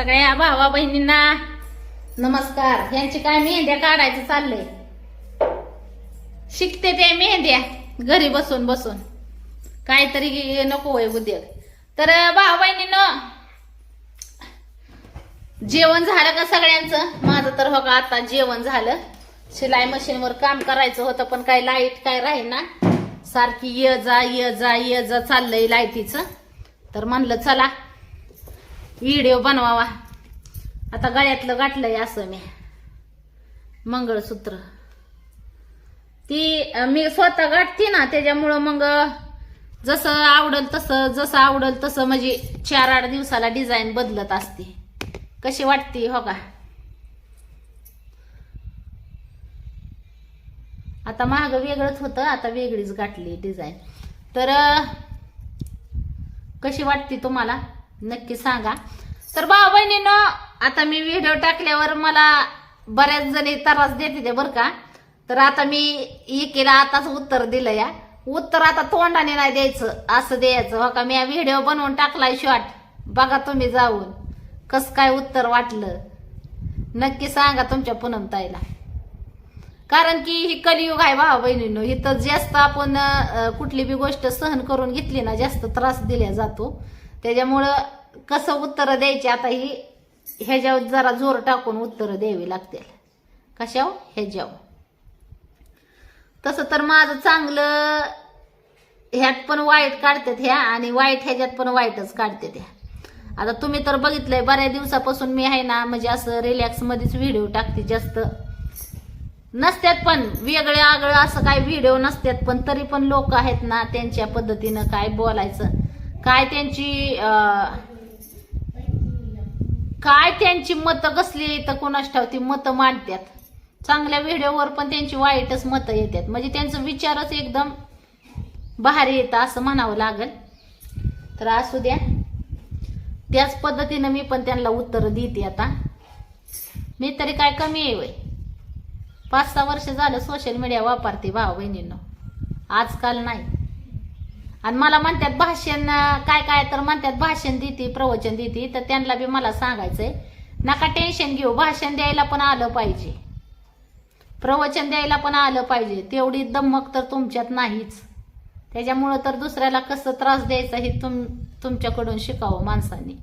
सगळ्या भावा बहिणींना नमस्कार. यांची काय मेहंद्या काढायचं चाललंय? शिकते ते मेहंद्या घरी बसून बसून. काहीतरी नको होय उद्योग तर भावा बहिणीनं जेवण झालं का सगळ्यांचं? माझं तर हो का आता जेवण झालं. शिलाई मशीनवर काम करायचं होतं पण काय लाइट काय राहीना. सारखी ये जा ये जा ये जा चाललंय लाईटीचं. तर म्हणलं चला व्हिडिओ बनवावा. आता गळ्यातलं गाठलंय असं मी. मंगळसूत्र. ती मी स्वतः गाठते ना त्याच्यामुळं मग जसं आवडल तसं जसं आवडल तसं म्हणजे चार आठ दिवसाला डिझाईन बदलत असते. कशी वाटते हो का? आता माग वेगळंच होतं आता वेगळीच गाठली डिझाईन तर कशी वाटते तुम्हाला? नक्की सांगा. तर भाऊ बहिणीनं आता मी व्हिडिओ टाकल्यावर मला बऱ्याच जणी त्रास देते ते बरं का. तर आता मी एकीला आताच उत्तर दिलं या. उत्तर आता तोंडाने नाही द्यायचं असं द्यायचं. हो का मी व्हिडिओ बनवून टाकलाय शॉर्ट बघा तुम्ही जाऊन कस काय उत्तर वाटलं. नक्की सांगा तुमच्या पुनमताईला. कारण की ही कलियुग आहे भावा बहिणीनो. इथं जास्त आपण कुठली बी गोष्ट सहन करून घेतली ना जास्त त्रास दिला जातो. त्याच्यामुळं कसं उत्तरं द्यायची? आता ही ह्याच्यावर जरा जोर टाकून उत्तरं द्यावी लागतील. कशाव ह्याच्यावर. तसं तर माझं चांगलं ह्यात पण वाईट काढतात ह्या आणि वाईट ह्याच्यात पण वाईटच काढतात ह्या. आता तुम्ही तर बघितलंय बऱ्याच दिवसापासून मी आहे ना म्हणजे असं रिलॅक्समध्येच व्हिडिओ टाकते जास्त. नसत्यात पण वेगळे आगळं असं काय व्हिडिओ नसतात पण तरी पण लोक आहेत ना त्यांच्या पद्धतीनं काय बोलायचं. काय त्यांची काय त्यांची मतं कसली तर कोणाच ठाव ती मतं मांडतात चांगल्या व्हिडिओवर पण त्यांची वाईटच मतं येतात म्हणजे त्यांचं विचारच एकदम भारी येतं असं म्हणावं लागल. तर असू द्या. त्याच पद्धतीनं मी पण त्यांना उत्तर देते आता. मी तरी काय कमी आहे वय? पाच सहा वर्ष झालं सोशल मीडिया वापरते भाऊ बहिणींनो. आजकाल नाही. आणि मला म्हणतात भाषण काय काय तर म्हणतात भाषण देते प्रवचन देते. तर त्यांना बी मला सांगायचंय नका टेन्शन घेऊ भाषण द्यायला पण आलं पाहिजे. प्रवचन द्यायला पण आलं पाहिजे. तेवढी दमक तर तुमच्यात नाहीच. त्याच्यामुळं तर दुसऱ्याला कसं त्रास द्यायचा हे तुम तुमच्याकडून शिकावं माणसाने.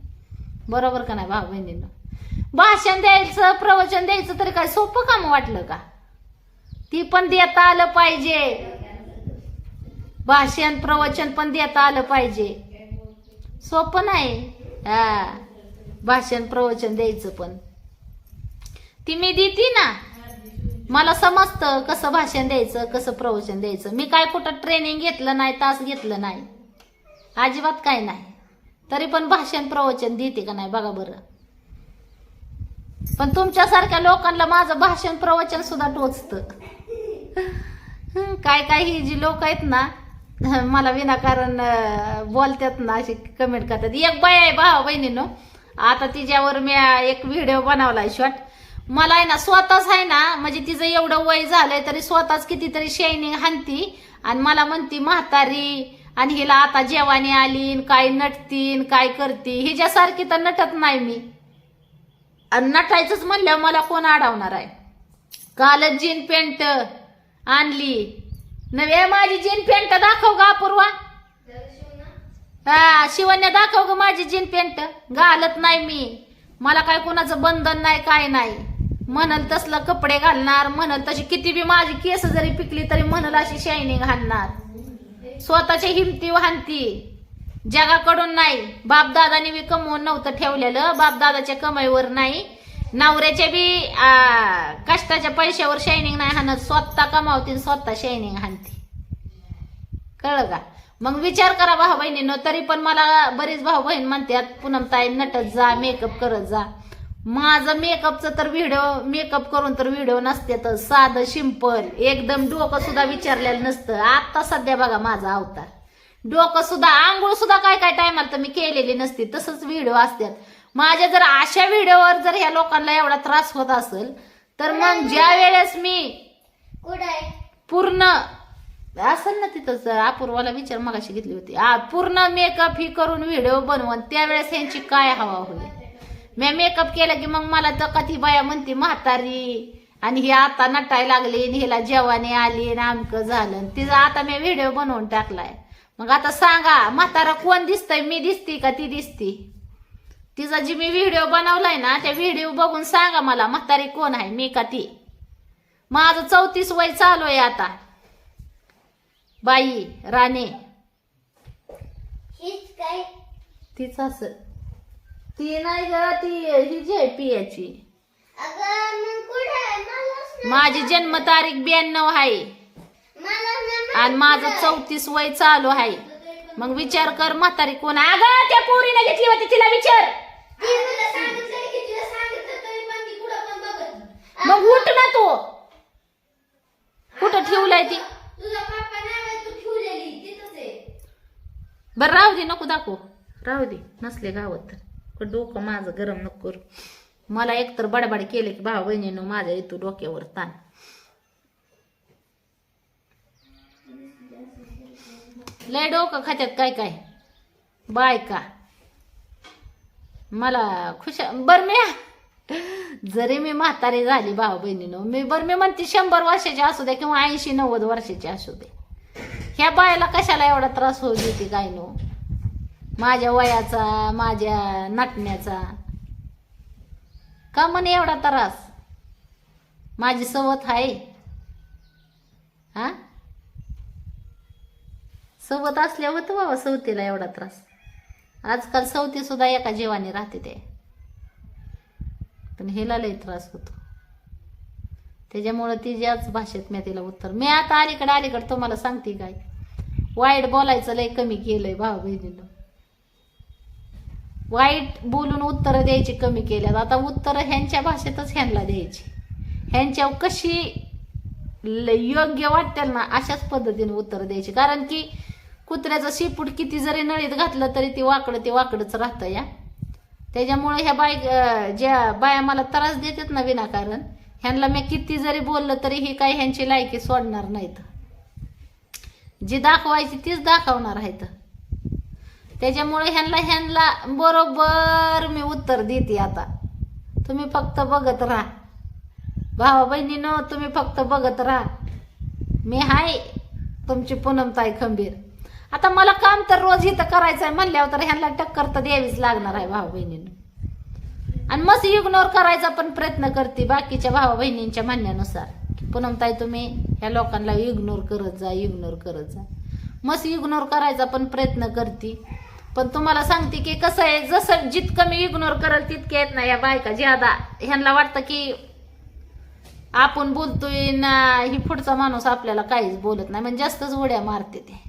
बरोबर का नाही भाऊ बहिणीनं भाषण द्यायचं प्रवचन द्यायचं तरी काय सोपं काम वाटलं का? ती पण देता आलं पाहिजे. भाषण प्रवचन पण देता आलं पाहिजे. सोपं नाही. हा. भाषण प्रवचन द्यायचं पण. ती मी देते ना. मला समजतं कसं भाषण द्यायचं कसं प्रवचन द्यायचं. मी काय कुठं ट्रेनिंग घेतलं नाही तास घेतलं नाही. अजिबात काय नाही. तरी पण भाषण प्रवचन देते का नाही बघा बरं. पण तुमच्यासारख्या लोकांना माझं भाषण प्रवचन सुद्धा टोचतं. काय काय ही जी लोक आहेत ना मला विनाकारण बोलतात ना अशी कमेंट करतात. एक बाय आहे भावा बहिणीनो. आता तिच्यावर मी एक व्हिडिओ बनवलाय शॉर्ट मला आहे ना स्वतःच आहे ना म्हणजे तिचं एवढं वय झालंय तरी स्वतःच कितीतरी शायनिंग हाणती. आणि मला म्हणती म्हातारी आणि हिला आता जेवानी आली काय नटतीन काय करती. हिच्यासारखी तर नटत नाही मी. आणि नटायचंच म्हणल्यावर मला कोण अडवणार आहे? कालच जीन पॅन्ट आणली. नव्हे माझी जीन पॅन्ट दाखव गा अपूर्वा. हा शिवण्या दाखव ग माझी जीन पॅन्ट घालत नाही मी. मला काय कोणाचं बंधन नाही काय नाही. म्हणल तसलं कपडे घालणार म्हणल तशी किती बी माझी केस जरी पिकली तरी म्हणल अशी शायनिंग घालणार. स्वतःची हिमती वाहनती. जगाकडून नाही. बापदादाने बी कमवून नव्हतं ठेवलेलं. बापदादाच्या कमाईवर नाही. नवऱ्याच्या बी आ, कष्टाच्या पैशावर शायनिंग नाही हाणत. स्वतः कमावती स्वतः शायनिंग हाणती कळलं का? मग विचार करा भाऊ बहिणीनं तरी पण मला बरीच भाऊ बहीण म्हणतात पूनम ताई नटत जा मेकअप करत जा. माझं मेकअपचं तर व्हिडिओ मेकअप करून तर व्हिडिओ नसते तर साधं सिंपल एकदम डोकं सुद्धा विचारलेलं नसतं. आता सध्या बघा माझा अवतार. डोकं सुद्धा आंघोळ सुद्धा काय काय टायमाला तर मी केलेली नसते. तसंच व्हिडिओ असतात. माझ्या जर अशा व्हिडिओवर जर ह्या लोकांना एवढा त्रास होत असेल तर मग ज्या वेळेस मी पूर्ण असेल ना तिथंच अपूर्वाला विचार मगाशी घेतली होती. आ, पूर्ण मेकअप ही करून व्हिडिओ बनवून त्यावेळेस ह्यांची काय हवा होईल? मी मेकअप केलं की मग मला तर कधी बाया म्हणते म्हातारी आणि ही आता नटायला लागली आणि हिला जेवाने आली आणि आमकं झालं आणि तिचा आता मी व्हिडिओ बनवून टाकलाय. मग आता सांगा म्हातारा कोण दिसतंय? मी दिसती का ती दिसती? तिचा जी मी व्हिडिओ बनवलाय ना त्या व्हिडिओ बघून सांगा मला म्हातारी कोण आहे? मी का ती? माझं चौतीस वय चालू आहे आता. बाई राणे. हीच काय? तीच असं. ती नाही ग ती ही जी आहे पियाची. अगं मग कुठे आहे? मलाच नाही- माझी जन्मतारीख ब्याण्णव आहे. मला आणि माझं चौतीस वय चालू आहे. मग विचार कर म्हातारी कोण आहे? अगं त्या पोरीने घेतली होती तिला विचार. ती तुला सांगितलं की तिला सांगितलं तरी पण ती कुठं पण बघत नाही. मग उठ ना तू. कुठं ठेवलंय ती? तुझा पप्पा नाही बाई, तू ठेवलेली तिथंच आहे बरं राहू दे नको दाखव. राहू दे नसले गावात. तर डोकं माझं गरम नको करू. मला एकतर बडबड केले की भाऊ बहिणीनं माझ्या येतो डोक्यावर ताण. लय डोकं खात्यात काय काय? बायका. मला खुश बर मी जरी मी म्हातारी झाली भाऊ बहिणीनं मी बर मी म्हणते शंभर वर्षाची असू दे किंवा ऐंशी नव्वद वर्षाची असू दे ह्या बायाला कशाला एवढा त्रास होऊ देते काय नो? माझ्या वयाचा माझ्या नाटण्याचा. का म्हणे एवढा त्रास? माझी सवत आहे. हा? सवत असल्या होतं बाबा सवतीला एवढा त्रास. आजकाल सवती सुद्धा एका जीवाने राहते ते. पण हिला लई त्रास होतो. त्याच्यामुळं ती ज्याच भाषेत मी तिला उत्तर मी आता अलीकडे अलीकडे तुम्हाला सांगते काय. वाईट बोलायचं लय कमी केलंय भाऊ बहिणीनं. वाईट बोलून उत्तरं द्यायची कमी केल्यात. आता उत्तरं ह्यांच्या भाषेतच ह्यांना द्यायची. ह्यांच्या कशी योग्य वाटेल ना अशाच पद्धतीने उत्तर द्यायची. कारण की कुत्र्याचं शिपूट किती जरी नळीत घातलं तरी ती वाकडं ते वाकडंच राहतं या. त्याच्यामुळे ह्या बाय ज्या बाया मला त्रास देतात ना विनाकारण ह्यांना मी किती जरी बोललं तरी ही काही ह्यांची लायकी सोडणार नाहीत. जी दाखवायची तीच दाखवणार आहेत. त्याच्यामुळे ह्यांना ह्यांना बरोबर मी उत्तर देते आता. तुम्ही फक्त बघत राहा. भावा बहिणीनं तुम्ही फक्त बघत राहा. मी हाय तुमची पूनमताई खंबीर. आता मला काम तर रोज इथं करायचं आहे म्हणल्यावर तर ह्यांना टक्कर तर द्यावीच लागणार आहे भाऊ बहिणीनं. आणि मस्त इग्नोर करायचा पण प्रयत्न करते बाकीच्या भावा बहिणींच्या म्हणण्यानुसार. की पूनमताई तुम्ही ह्या लोकांना इग्नोर करत जा इग्नोर करत जा. मस्त इग्नोर करायचा पण प्रयत्न करते. पण तुम्हाला सांगते की कसं आहे जसं जितकं मी इग्नोर करेल तितके आहेत ना या बायका. ज्यादा ह्यांना वाटतं की आपण बोलतोय ना ही पुढचा माणूस आपल्याला काहीच बोलत नाही. म्हणजे जास्तच उड्या मारते ते.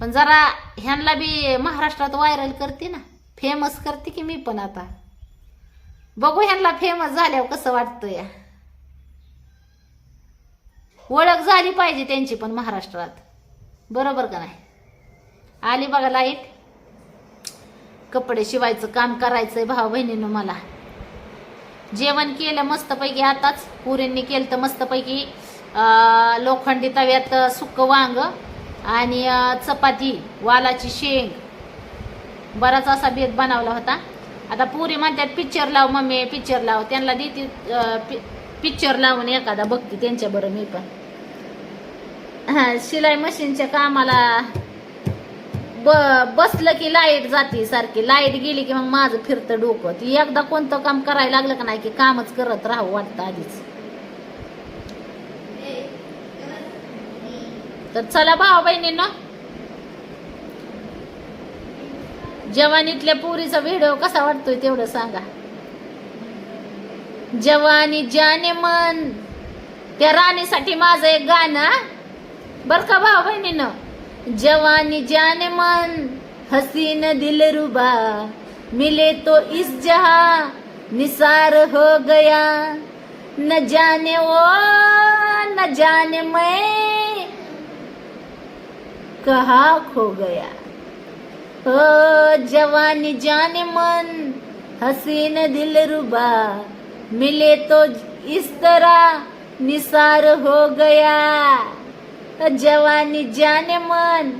पण जरा ह्यांना बी महाराष्ट्रात व्हायरल करते ना. फेमस करते की मी पण आता. बघू ह्यांना फेमस झाल्यावर कसं वाटतं या. ओळख झाली पाहिजे त्यांची पण महाराष्ट्रात. बरोबर का नाही? आली बघा लाइट कपडे शिवायचं काम करायचंय भाऊ बहिणीनं मला. जेवण केलं मस्तपैकी आताच. पुरींनी केलं तर मस्तपैकी लोखंडी तव्यात सुक्क वांग आणि चपाती वालाची शेंग. बराच असा बेत बनवला होता. आता पुरी म्हणतात पिक्चर लाव मम्मी पिक्चर लाव. त्यांना देते पिक्चर लावून एखादा बघते त्यांच्या बरं मी पण. हा शिलाई मशीनच्या कामाला ब बसलं की लाइट जाते सारखी. लाइट गेली की मग माझं फिरतं डोकं. ती एकदा कोणतं काम करायला लागलं का नाही की कामच करत राहू वाटतं आधीच. तर चला भाऊ बहिणींना जवानीतल्या पोरीचा व्हिडिओ कसा वाटतोय तेवढं सांगा. जवानी जाने मन त्या राणीसाठी माझं एक गाणं बर का भाऊ बहिणीनं? जवानी जाने मन हसीन दिल रुबा मिले तो इस जहा निसार हो गया। न जाने वो न जाने मैं कहा खो गया। हो जवानी जाने मन हसीन दिल रुबा मिले तो इस तरह निसार हो गया। जवानी जाने मन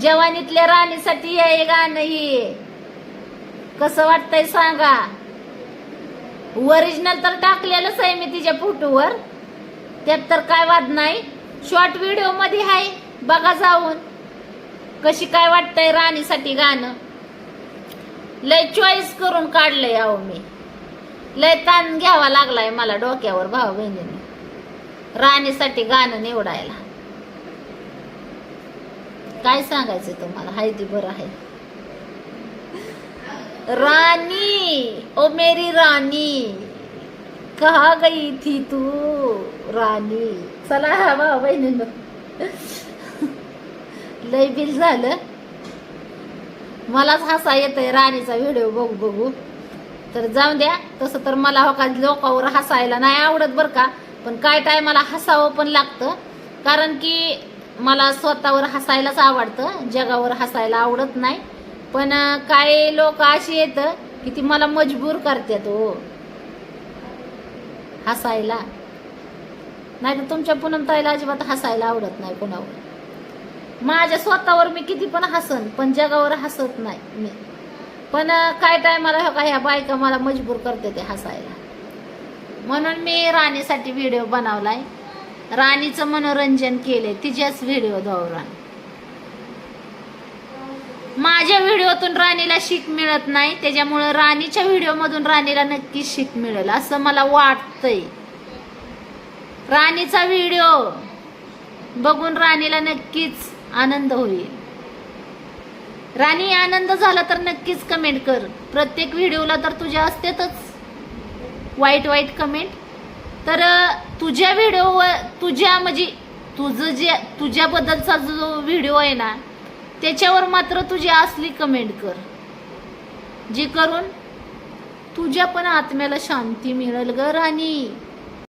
जवानीतल्या राणीसाठी हे गाणं ही कसं वाटतंय सांगा? ओरिजिनल तर टाकलेलंच आहे मी तिच्या फोटोवर. त्यात तर काय वाद नाही. शॉर्ट व्हिडिओमध्ये आहे. बघा जाऊन. कशी काय वाटतंय राणीसाठी गाणं? लय चॉईस करून काढलंय अहो मी. लय ताण घ्यावा लागलाय मला डोक्यावर भाऊ बहिणीने. राणीसाठी गाणं निवडायला. काय सांगायचं तुम्हाला? हाय ती बरं आहे. राणी ओ मेरी राणी. कहा गई थी तू राणी? चला हा भाऊ बहिणीनं. लय बिल झालं. मलाच हसा येतंय राणीचा व्हिडिओ बघू बघू. तर जाऊ द्या तसं तर मला हो का लोकांवर हसायला नाही आवडत बरं का पण काय टायमाला हसावं पण लागतं. कारण की मला स्वतःवर हसायलाच आवडतं जगावर हसायला आवडत नाही. पण काय लोक अशी येतं की ती मला मजबूर करतात हो. हसायला. नाही तर तुमच्या पुनमताईला अजिबात हसायला आवडत नाही कोणावर. माझ्या स्वतःवर मी किती पण हसन पण जगावर हसत नाही मी. पण काय टायमाला हो का ह्या बायका मला मजबूर करते ते हसायला. म्हणून मी राणीसाठी व्हिडिओ बनवलाय. राणीचं मनोरंजन केले तिच्याच व्हिडिओ दौरान माझ्या व्हिडिओतून राणीला शिक मिळत नाही त्याच्यामुळं राणीच्या व्हिडिओमधून राणीला नक्की शिक मिळेल असं मला वाटतंय. राणीचा व्हिडिओ बघून राणीला नक्कीच आनंद होईल. राणी आनंद झाला तर नक्कीच कमेंट कर. प्रत्येक व्हिडिओला तर तुझ्या असतेतच वाईट वाईट कमेंट तर तुझ्या व्हिडिओवर तुझ्या म्हणजे तुझं जे तुझ्याबद्दलचा जो व्हिडिओ आहे ना त्याच्यावर मात्र तुझी असली कमेंट कर. जे करून तुझ्या पण आत्म्याला शांती मिळेल ग राणी.